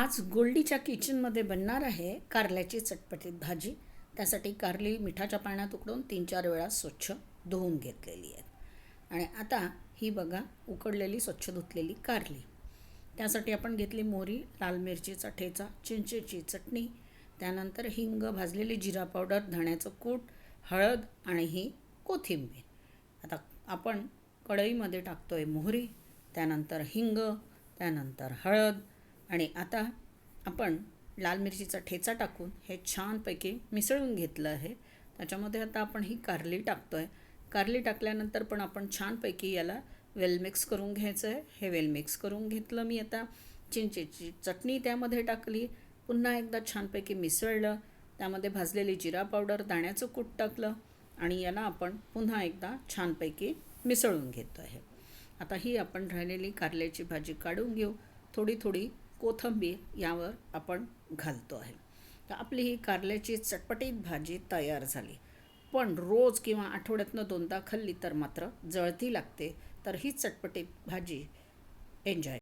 आज गोल्डीच्या किचनमध्ये बनणार आहे कारल्याची चटपटीत भाजी. त्यासाठी कारली मिठाच्या पाण्यात उकडून तीन चार वेळा स्वच्छ धुवून घेतलेली आहे. आणि आता ही बघा उकडलेली स्वच्छ धुतलेली कारली. त्यासाठी आपण घेतली मोहरी लाल मिरचीचा ठेचा चिंचेची चटणी त्यानंतर हिंग भाजलेली जिरा पावडर धण्याचं कूट हळद आणि ही कोथिंबीर. आता आपण कढईमध्ये टाकतो आहे मोहरी त्यानंतर हिंग त्यानंतर हळद आणि आता आपण लाल मिरचीचा ठेचा टाकून हे छानपैकी मिसळून घेतलं आहे. त्याच्यामध्ये आता आपण ही कारली टाकतो आहे कारली टाकल्यानंतर पण आपण छानपैकी याला वेल मिक्स करून घ्यायचं आहे हे वेल मिक्स करून घेतलं मी आता. चिंचेची चटणी त्यामध्ये टाकली. पुन्हा एकदा छानपैकी मिसळलं. त्यामध्ये भाजलेली जिरा पावडर दाण्याचं कूट टाकलं आणि याला आपण पुन्हा एकदा छानपैकी मिसळून घेतो आहे आता ही आपण राहिलेली कारल्याची भाजी काढून घेऊ. थोडी थोडी कोथिंबीर यावर आपण घालतो आहे. तर आपली ही कारल्याची चटपटीत भाजी तयार झाली. पण रोज किंवा आठवड्यातनं दोनदा खाल्ली तर मात्र जळती लागते तर ही चटपटीत भाजी एन्जॉय